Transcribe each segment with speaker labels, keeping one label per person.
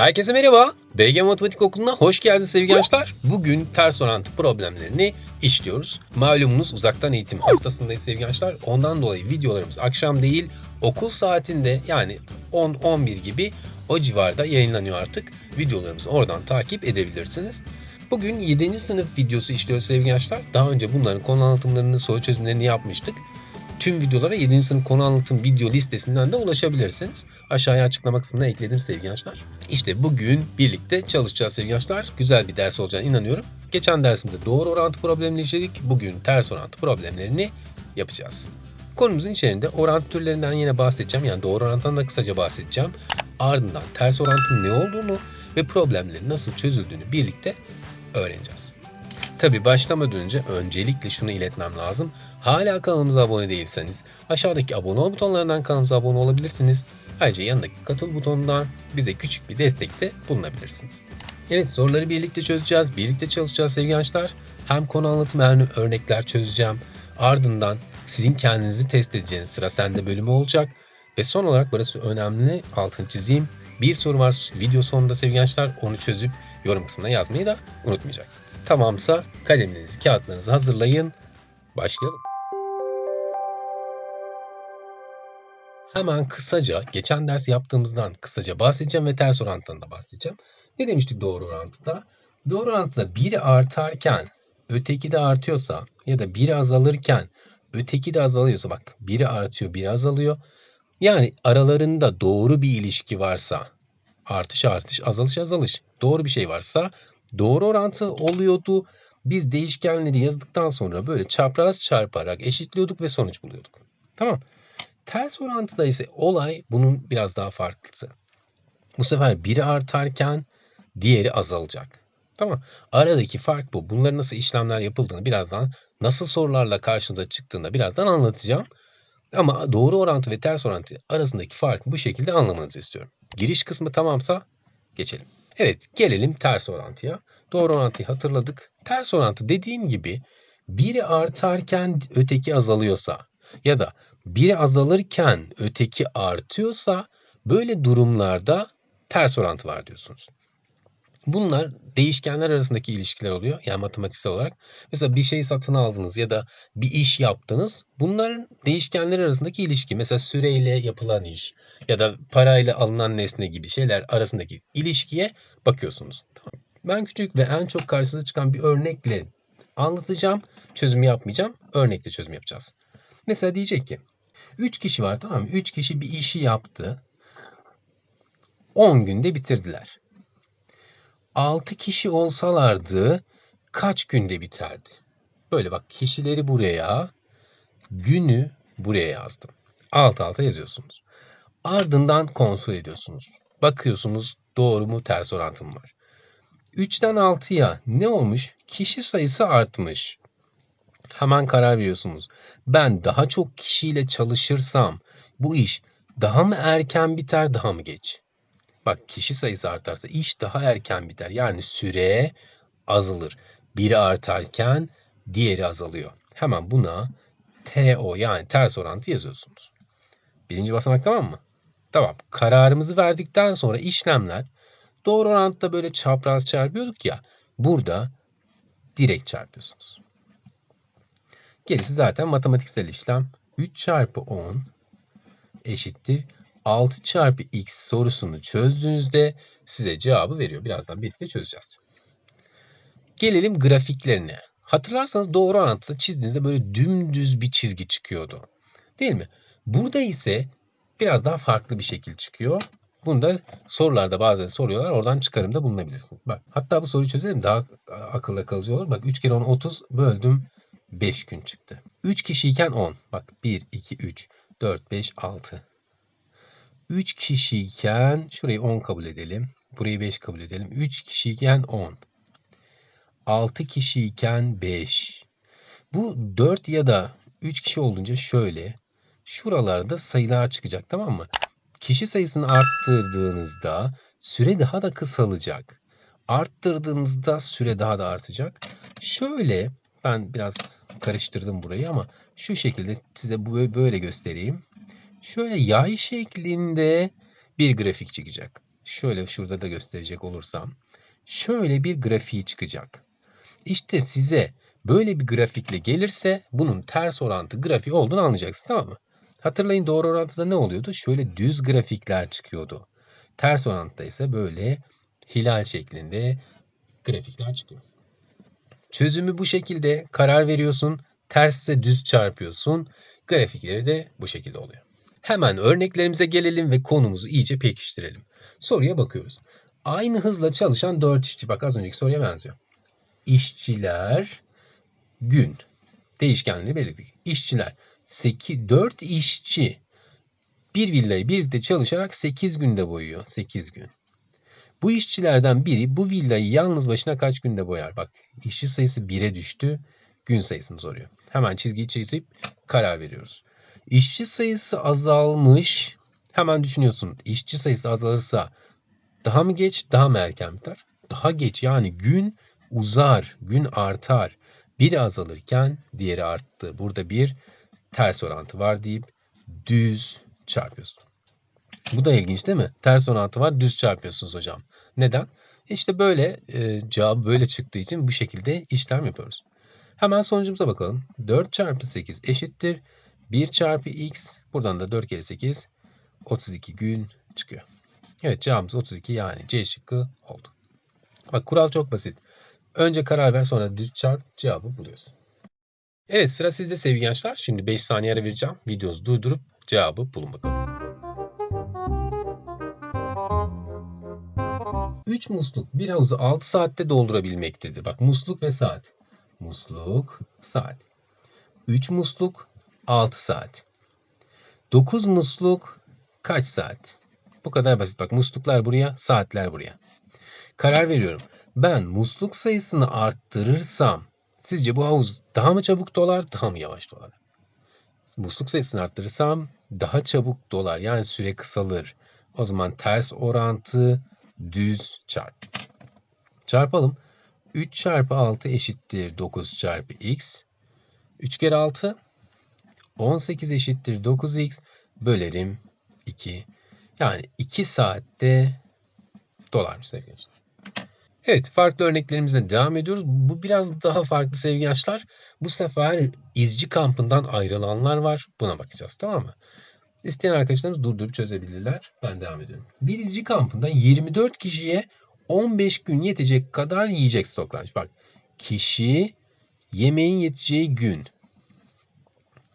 Speaker 1: Herkese merhaba. BG Matematik Okulu'na hoş geldiniz sevgili gençler. Bugün ters orantı problemlerini işliyoruz. Malumunuz uzaktan eğitim haftasındayız sevgili gençler. Ondan dolayı videolarımız akşam değil okul saatinde yani 10-11 gibi o civarda yayınlanıyor artık. Videolarımızı oradan takip edebilirsiniz. Bugün 7. sınıf videosu işliyoruz sevgili gençler. Daha önce bunların konu anlatımlarını, soru çözümlerini yapmıştık. Tüm videolara 7. sınıf konu anlatım video listesinden de ulaşabilirsiniz. Aşağıya açıklama kısmına ekledim sevgili gençler. İşte bugün birlikte çalışacağız sevgili gençler. Güzel bir ders olacağına inanıyorum. Geçen dersimde doğru orantı problemini işledik. Bugün ters orantı problemlerini yapacağız. Konumuzun içerisinde orantı türlerinden yine bahsedeceğim. Yani doğru orantıdan da kısaca bahsedeceğim. Ardından ters orantının ne olduğunu ve problemlerin nasıl çözüldüğünü birlikte öğreneceğiz. Tabi başlamadan önce öncelikle şunu iletmem lazım. Hala kanalımıza abone değilseniz aşağıdaki abone ol butonlarından kanalımıza abone olabilirsiniz. Ayrıca yanındaki katıl butonundan bize küçük bir destekte bulunabilirsiniz. Evet soruları birlikte çözeceğiz, birlikte çalışacağız sevgili gençler. Hem konu anlatımı hem örnekler çözeceğim. Ardından sizin kendinizi test edeceğiniz sıra sende bölümü olacak. Ve son olarak burası önemli altını çizeyim. Bir soru var video sonunda sevgili gençler onu çözüp yorum kısmına yazmayı da unutmayacaksınız. Tamamsa kalemlerinizi, kağıtlarınızı hazırlayın. Başlayalım. Hemen kısaca geçen ders yaptığımızdan kısaca bahsedeceğim ve ters orantıdan da bahsedeceğim. Ne demiştik doğru orantıda? Doğru orantıda biri artarken öteki de artıyorsa ya da biri azalırken öteki de azalıyorsa bak biri artıyor biri azalıyor. Yani aralarında doğru bir ilişki varsa artış artış azalış azalış doğru bir şey varsa doğru orantı oluyordu. Biz değişkenleri yazdıktan sonra böyle çapraz çarparak eşitliyorduk ve sonuç buluyorduk. Tamam. Ters orantıda ise olay bunun biraz daha farklısı. Bu sefer biri artarken diğeri azalacak. Tamam. Aradaki fark bu. Bunların nasıl işlemler yapıldığını birazdan nasıl sorularla karşınıza çıktığında birazdan anlatacağım. Ama doğru orantı ve ters orantı arasındaki farkı bu şekilde anlamanızı istiyorum. Giriş kısmı tamamsa geçelim. Evet gelelim ters orantıya. Doğru orantıyı hatırladık. Ters orantı dediğim gibi biri artarken öteki azalıyorsa ya da biri azalırken öteki artıyorsa böyle durumlarda ters orantı var diyorsunuz. Bunlar değişkenler arasındaki ilişkiler oluyor. Yani matematiksel olarak. Mesela bir şeyi satın aldınız ya da bir iş yaptınız. Bunların değişkenler arasındaki ilişki. Mesela süreyle yapılan iş ya da parayla alınan nesne gibi şeyler arasındaki ilişkiye bakıyorsunuz. Tamam. Ben küçük ve en çok karşınıza çıkan bir örnekle anlatacağım. Çözüm yapmayacağım. Örnekle çözüm yapacağız. Mesela diyecek ki 3 kişi var tamam mı? 3 kişi bir işi yaptı. 10 günde bitirdiler. 6 kişi olsalardı kaç günde biterdi? Böyle bak kişileri buraya, günü buraya yazdım. Alt alta yazıyorsunuz. Ardından kontrol ediyorsunuz. Bakıyorsunuz doğru mu ters orantım var. 3'ten 6'ya ne olmuş? Kişi sayısı artmış. Hemen karar veriyorsunuz. Ben daha çok kişiyle çalışırsam bu iş daha mı erken biter daha mı geç? Bak kişi sayısı artarsa iş daha erken biter. Yani süre azalır. Biri artarken diğeri azalıyor. Hemen buna TO yani ters orantı yazıyorsunuz. Birinci basamak tamam mı? Tamam. Kararımızı verdikten sonra işlemler doğru orantıda böyle çapraz çarpıyorduk ya. Burada direkt çarpıyorsunuz. Gerisi zaten matematiksel işlem. 3 çarpı 10 eşittir 6 çarpı x sorusunu çözdüğünüzde size cevabı veriyor. Birazdan birlikte çözeceğiz. Gelelim grafiklerine. Hatırlarsanız doğru orantısı çizdiğinizde böyle dümdüz bir çizgi çıkıyordu. Değil mi? Burada ise biraz daha farklı bir şekil çıkıyor. Bunu da sorularda bazen soruyorlar. Oradan çıkarımda bulunabilirsiniz. Bak hatta bu soruyu çözelim daha akılda kalıcı olur. Bak 3 kere 10 30 böldüm 5 gün çıktı. 3 kişiyken 10. Bak 1 2 3 4 5 6. 3 kişiyken şurayı 10 kabul edelim. Burayı 5 kabul edelim. 3 kişiyken 10. 6 kişiyken 5. Bu 4 ya da 3 kişi olunca şöyle. Şuralarda sayılar çıkacak tamam mı? Kişi sayısını arttırdığınızda süre daha da kısalacak. Arttırdığınızda süre daha da artacak. Şöyle ben biraz karıştırdım burayı ama şu şekilde size böyle göstereyim. Şöyle yay şeklinde bir grafik çıkacak. şöyle şurada da gösterecek olursam şöyle bir grafiği çıkacak. İşte size böyle bir grafikle gelirse bunun ters orantı grafiği olduğunu anlayacaksınız tamam mı? Hatırlayın doğru orantıda ne oluyordu? Şöyle düz grafikler çıkıyordu. Ters orantıda ise böyle hilal şeklinde grafikler çıkıyor. Çözümü bu şekilde karar veriyorsun. Tersse düz çarpıyorsun. Grafikleri de bu şekilde oluyor. Hemen örneklerimize gelelim ve konumuzu iyice pekiştirelim. Soruya bakıyoruz. Aynı hızla çalışan 4 işçi. Bak az önceki soruya benziyor. İşçiler gün. Değişkenleri belirttik. İşçiler 8, 4 işçi bir villayı birlikte çalışarak 8 günde boyuyor. 8 gün. Bu işçilerden biri bu villayı yalnız başına kaç günde boyar? Bak işçi sayısı 1'e düştü. Gün sayısını soruyor. Hemen çizgiyi çizip karar veriyoruz. İşçi sayısı azalmış. Hemen düşünüyorsun. İşçi sayısı azalırsa daha mı geç, daha mı erken biter? Daha geç yani gün uzar, gün artar. Biri azalırken diğeri arttı. Burada bir ters orantı var deyip düz çarpıyorsun. Bu da ilginç değil mi? Ters orantı var, düz çarpıyorsunuz hocam. Neden? İşte böyle e, cevabı böyle çıktığı için bu şekilde işlem yapıyoruz. Hemen sonucumuza bakalım. 4 çarpı 8 eşittir. 1 çarpı x. Buradan da 4 kere 8 32 gün çıkıyor. Evet cevabımız 32 yani C şıkkı oldu. Bak kural çok basit. Önce karar ver sonra düz çarp cevabı buluyorsun. Evet sıra sizde sevgili gençler. Şimdi 5 saniye ara vereceğim. Videoyu durdurup cevabı bulun bakalım. 3 musluk bir havuzu 6 saatte doldurabilmektedir. Bak musluk ve saat. Musluk, saat. 3 musluk 6 saat. 9 musluk kaç saat? Bu kadar basit. Bak musluklar buraya, saatler buraya. Karar veriyorum. Ben musluk sayısını arttırırsam sizce bu havuz daha mı çabuk dolar, daha mı yavaş dolar? Musluk sayısını arttırırsam daha çabuk dolar. Yani süre kısalır. O zaman ters orantı düz çarp. Çarpalım. 3 çarpı 6 eşittir 9 çarpı x. 3 kere 6 18 eşittir 9x bölerim 2. Yani 2 saatte dolarmış sevgili gençler. Evet farklı örneklerimizle devam ediyoruz. Bu biraz daha farklı sevgili gençler. Bu sefer izci kampından ayrılanlar var. Buna bakacağız tamam mı? İsteyen arkadaşlarımız durdurup çözebilirler. Ben devam ediyorum. Bir izci kampında 24 kişiye 15 gün yetecek kadar yiyecek stoklanmış. Bak kişi yemeğin yeteceği gün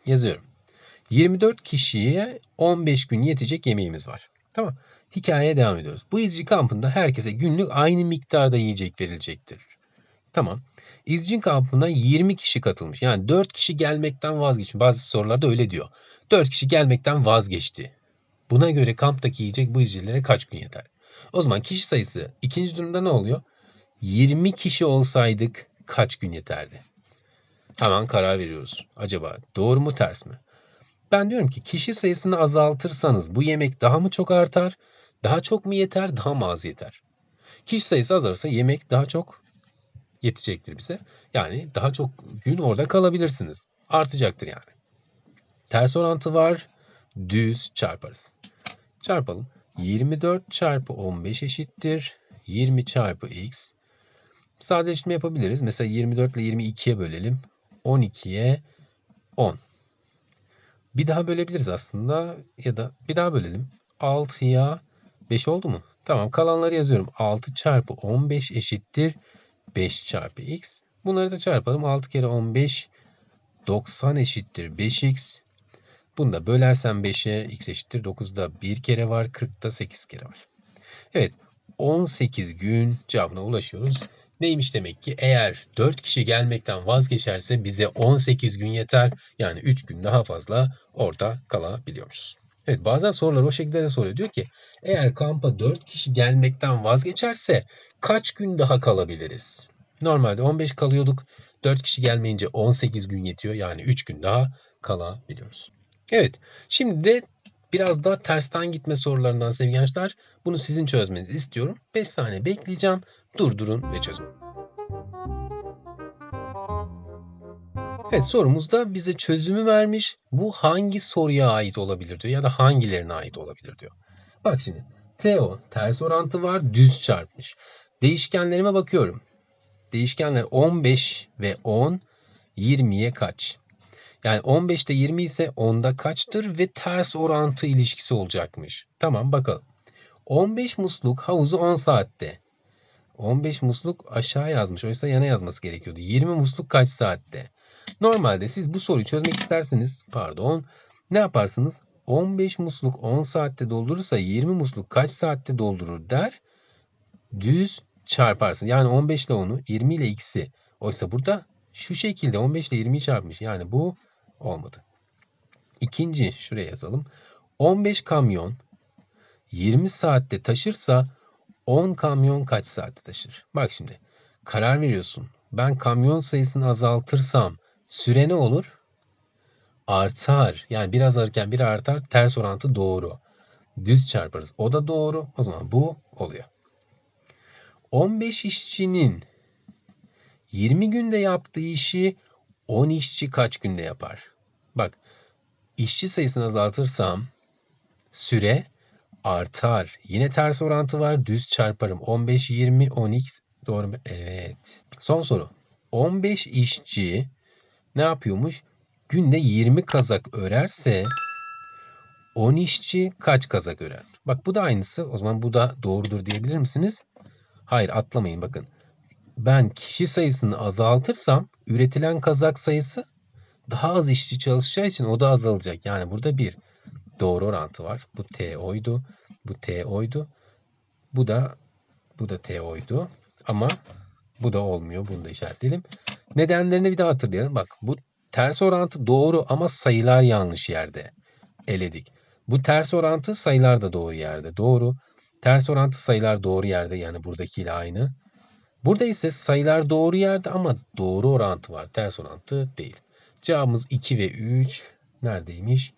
Speaker 1: yazıyorum. 24 kişiye 15 gün yetecek yemeğimiz var. Tamam. Hikayeye devam ediyoruz. Bu izci kampında herkese günlük aynı miktarda yiyecek verilecektir. Tamam. İzci kampına 20 kişi katılmış. Yani 4 kişi gelmekten vazgeçmiş. Bazı sorularda öyle diyor. 4 kişi gelmekten vazgeçti. Buna göre kamptaki yiyecek bu izcilere kaç gün yeter? O zaman kişi sayısı ikinci durumda ne oluyor? 20 kişi olsaydık kaç gün yeterdi? Hemen karar veriyoruz. Acaba doğru mu ters mi? Ben diyorum ki kişi sayısını azaltırsanız bu yemek daha mı çok artar? Daha çok mu yeter, daha mı az yeter? Kişi sayısı azalırsa yemek daha çok yetecektir bize. Yani daha çok gün orada kalabilirsiniz. Artacaktır yani. Ters orantı var. Düz çarparız. Çarpalım. 24 çarpı 15 eşittir. 20 çarpı x. Sadeleştirme yapabiliriz. Mesela 24 ile 22'ye bölelim. 12'ye 10. Bir daha bölebiliriz aslında. Ya da bir daha bölelim. 6'ya 5 oldu mu? Tamam kalanları yazıyorum. 6 çarpı 15 eşittir 5 çarpı x. Bunları da çarpalım. 6 kere 15 90 eşittir 5x. Bunu da bölersem 5'e x eşittir 9'da 1 kere var. 40'da 8 kere var. Evet 18 gün cevabına ulaşıyoruz. Neymiş demek ki eğer 4 kişi gelmekten vazgeçerse bize 18 gün yeter. Yani 3 gün daha fazla orada kalabiliyormuşuz. Evet bazen sorular o şekilde de soruyor. Diyor ki eğer kampa 4 kişi gelmekten vazgeçerse kaç gün daha kalabiliriz? Normalde 15 kalıyorduk. 4 kişi gelmeyince 18 gün yetiyor. Yani 3 gün daha kalabiliyoruz. Evet şimdi de biraz daha tersten gitme sorularından sevgili. Bunu sizin çözmenizi istiyorum. 5 saniye bekleyeceğim. Durdurun ve çözün. Evet sorumuzda bize çözümü vermiş. Bu hangi soruya ait olabilir diyor ya da hangilerine ait olabilir diyor. Bak şimdi TO ters orantı var düz çarpmış. Değişkenlerime bakıyorum. Değişkenler 15 ve 10 20'ye kaç? Yani 15'te 20 ise 10'da kaçtır ve ters orantı ilişkisi olacakmış. Tamam bakalım. 15 musluk havuzu 10 saatte. 15 musluk aşağı yazmış. Oysa yana yazması gerekiyordu. 20 musluk kaç saatte? Normalde siz bu soruyu çözmek isterseniz pardon ne yaparsınız? 15 musluk 10 saatte doldurursa 20 musluk kaç saatte doldurur der. Düz çarparsın. Yani 15 ile 10'u 20 ile x'i. Oysa burada şu şekilde 15 ile 20'yi çarpmış. Yani bu olmadı. İkinci şuraya yazalım. 15 kamyon 20 saatte taşırsa 10 kamyon kaç saatte taşır? Bak şimdi karar veriyorsun. Ben kamyon sayısını azaltırsam süre ne olur? Artar. Yani bir azalırken bir artar. Ters orantı doğru. Düz çarparız. O da doğru. O zaman bu oluyor. 15 işçinin 20 günde yaptığı işi 10 işçi kaç günde yapar? Bak işçi sayısını azaltırsam süre artar. Yine ters orantı var. Düz çarparım. 15, 20, 10x. Doğru mu? Evet. Son soru. 15 işçi ne yapıyormuş? Günde 20 kazak örerse 10 işçi kaç kazak örer? Bak bu da aynısı. O zaman bu da doğrudur diyebilir misiniz? Hayır atlamayın bakın. Ben kişi sayısını azaltırsam üretilen kazak sayısı daha az işçi çalışacağı için o da azalacak. Yani burada bir doğru orantı var. Bu T oydu. Bu T oydu. Bu da bu da T oydu. Ama bu da olmuyor. Bunu da işaretleyelim. Nedenlerini bir daha hatırlayalım. Bak bu ters orantı doğru ama sayılar yanlış yerde. Eledik. Bu ters orantı sayılar da doğru yerde. Doğru. Ters orantı sayılar doğru yerde. Yani buradakiyle aynı. Burada ise sayılar doğru yerde ama doğru orantı var. Ters orantı değil. Cevabımız 2 ve 3 neredeymiş?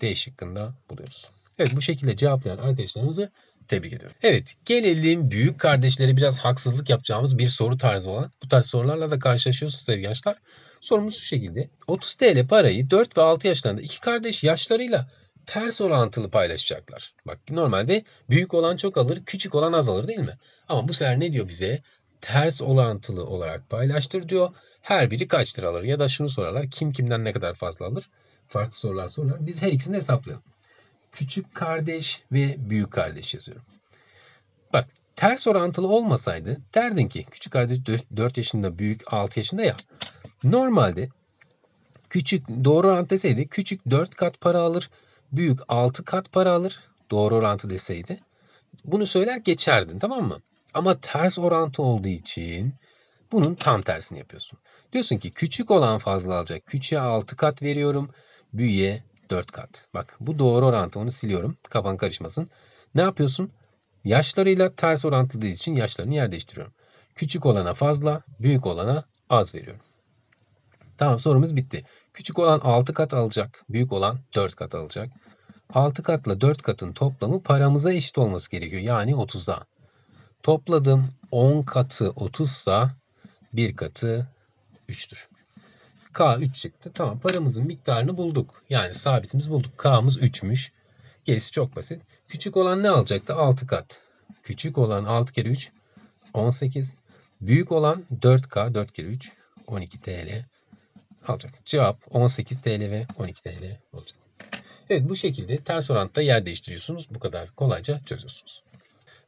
Speaker 1: D şıkkında buluyoruz. Evet bu şekilde cevaplayan arkadaşlarımızı tebrik ediyorum. Evet gelelim büyük kardeşlere biraz haksızlık yapacağımız bir soru tarzı olan. Bu tarz sorularla da karşılaşıyorsunuz sevgili gençler. Sorumuz şu şekilde. 30 TL parayı 4 ve 6 yaşlarında iki kardeş yaşlarıyla ters orantılı paylaşacaklar. Bak normalde büyük olan çok alır, küçük olan az alır değil mi? Ama bu sefer ne diyor bize? Ters orantılı olarak paylaştır diyor. Her biri kaç lira alır? Ya da şunu sorarlar. Kim kimden ne kadar fazla alır? Farklı sorular sorarlar. Biz her ikisini hesaplayalım. Küçük kardeş ve büyük kardeş yazıyorum. Bak ters orantılı olmasaydı derdin ki küçük kardeş 4 yaşında büyük 6 yaşında ya. Normalde küçük doğru orantı deseydi küçük 4 kat para alır, büyük 6 kat para alır. Doğru orantı deseydi. Bunu söyler geçerdin tamam mı? Ama ters orantı olduğu için bunun tam tersini yapıyorsun. Diyorsun ki küçük olan fazla alacak. Küçüğe 6 kat veriyorum. Büyüğe 4 kat. Bak bu doğru orantı onu siliyorum. Kafan karışmasın. Ne yapıyorsun? Yaşlarıyla ters orantılı dediği için yaşlarını yer değiştiriyorum. Küçük olana fazla, büyük olana az veriyorum. Tamam sorumuz bitti. Küçük olan 6 kat alacak, büyük olan 4 kat alacak. 6 katla 4 katın toplamı paramıza eşit olması gerekiyor. Yani 30'da. Topladım 10 katı 30 sa 1 katı 3'tür. K 3 çıktı. Tamam paramızın miktarını bulduk. Yani sabitimizi bulduk. K'mız 3'müş. Gerisi çok basit. Küçük olan ne alacaktı? 6 kat. Küçük olan 6 kere 3 18. Büyük olan 4K 4 kere 3 12 TL alacak. Cevap 18 TL ve 12 TL olacak. Evet bu şekilde ters orantıda yer değiştiriyorsunuz. Bu kadar kolayca çözüyorsunuz.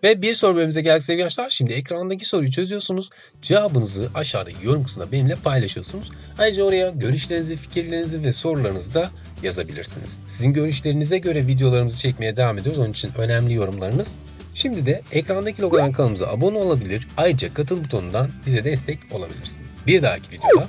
Speaker 1: Ve bir soru bölümümüze geldik sevgili arkadaşlar. Şimdi ekrandaki soruyu çözüyorsunuz. Cevabınızı aşağıdaki yorum kısmında benimle paylaşıyorsunuz. Ayrıca oraya görüşlerinizi, fikirlerinizi ve sorularınızı da yazabilirsiniz. Sizin görüşlerinize göre videolarımızı çekmeye devam ediyoruz. Onun için önemli yorumlarınız. Şimdi de ekrandaki logodan kanalımıza abone olabilir. Ayrıca katıl butonundan bize destek olabilirsiniz. Bir dahaki videoda